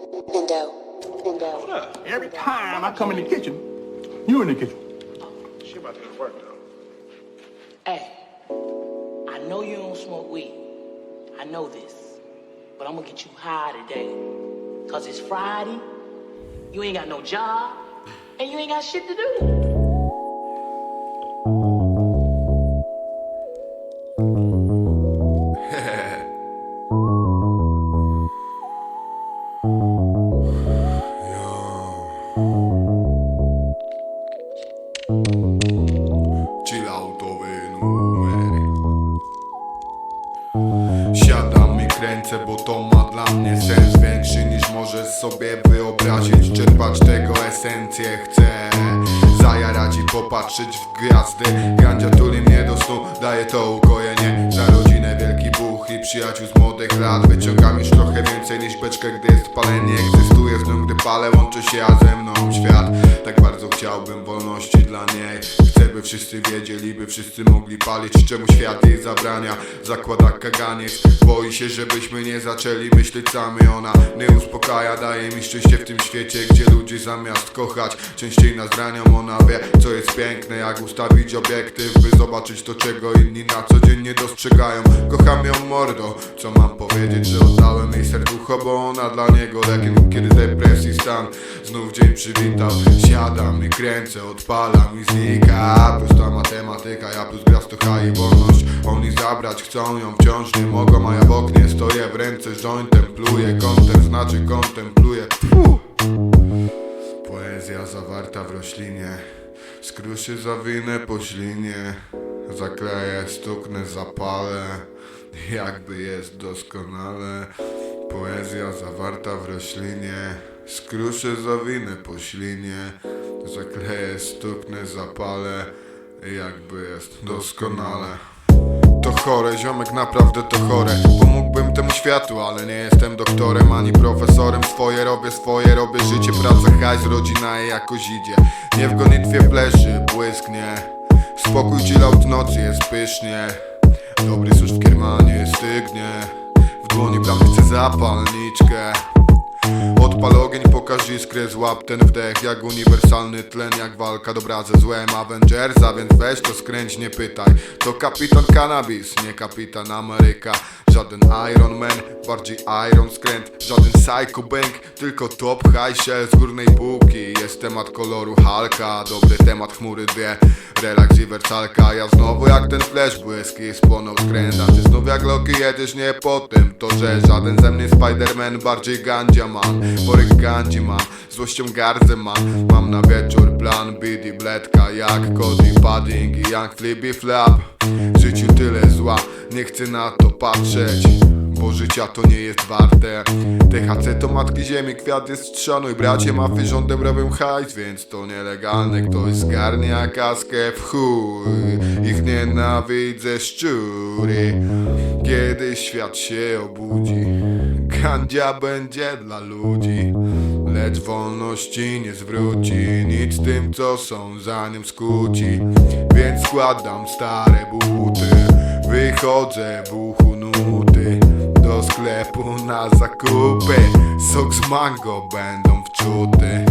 Bindo. Bindo. Every time I come in the kitchen, you in the kitchen. She about to go to work now. Hey, I know you don't smoke weed. I know this. But I'm gonna get you high today. Cause it's Friday, you ain't got no job, and you ain't got shit to do. Sobie wyobrazić Czerpać tego esencję chcę. Zajarać i popatrzeć w gwiazdy. Gandzia tuli mnie do snu, daje to ukojenie. Za rodzinę wielki buch i przyjaciół z młodych lat. Wyciągam już trochę więcej niż beczkę, gdy jest palenie. Egzystuję z nią, gdy palę, łączy się, a ze mną świat. Tak bardzo chciałbym wolności dla niej By wszyscy wiedzieli, by wszyscy mogli palić Czemu świat jej zabrania, zakłada kaganiec Boi się, żebyśmy nie zaczęli myśleć sami Ona mnie uspokaja, daje mi szczęście w tym świecie Gdzie ludzie zamiast kochać, częściej nas ranią Ona wie, co jest piękne, jak ustawić obiektyw By zobaczyć to, czego inni na co dzień nie dostrzegają. Kocham ją mordo, co mam powiedzieć, że oddałem jej serducho Bo ona dla niego lekiem, kiedy depresji stan Znów dzień przywitał, siadam i kręcę, odpalam i znika Prosta matematyka, ja plus to H i wolność. Oni zabrać chcą ją wciąż nie mogą A ja w oknie stoję w ręce z jointem Pluję. Kątem, znaczy kontempluję. Poezja zawarta w roślinie Skruszy zawinę po ślinie. Zakleję, stuknę, zapalę Jakby jest doskonale. Poezja zawarta w roślinie Skruszę zawinę po ślinie Zakleję, stuknę, zapalę Jakby jest doskonale. To chore, ziomek naprawdę to chore. Pomógłbym temu światu, ale nie jestem doktorem ani profesorem. Swoje robię, swoje robię życie, praca, hajs, rodzina i jakoś idzie. Nie w gonitwie pleszy, błysknie Spokój, chillout, nocy jest pysznie. Dobry susz w kiermanie, stygnie. W dłoni bram chcę zapalniczkę Odpal ogień, pokaż iskrę, złap ten wdech Jak uniwersalny tlen, jak walka dobra ze złem. Avengersa, więc weź to skręć, nie pytaj. To kapitan cannabis, nie kapitan Ameryka. Żaden Iron Man, bardziej Iron skręt. Żaden Psycho Bank, tylko top high z górnej półki. Jest temat koloru Halka, dobry temat chmury dwie. Relaks i wersalka, ja znowu jak ten flash błyski Spłonął skręta, ty znów jak Loki jedziesz nie po tym To, że żaden ze mnie Spiderman, bardziej gandzia man Worek gandzi mam, złością gardzę mam Mam na wieczór plan, BD bledka Jak Cody Padding i Young Flippy Flap. W życiu tyle zła, nie chcę na to patrzeć bo życia to nie jest warte. THC to matki ziemi, kwiat jest szanuj Bracie mafy rządem robią hajs, więc to nielegalne Ktoś zgarnia kaskę w chuj. Ich nienawidzę szczury. Kiedy świat się obudzi Gandzia będzie dla ludzi Lecz wolności nie zwróci. Nic tym co są za nim skuci Więc składam stare buty Wychodzę w uchu nuty. Do sklepu na zakupy Sok z mango będą wczuty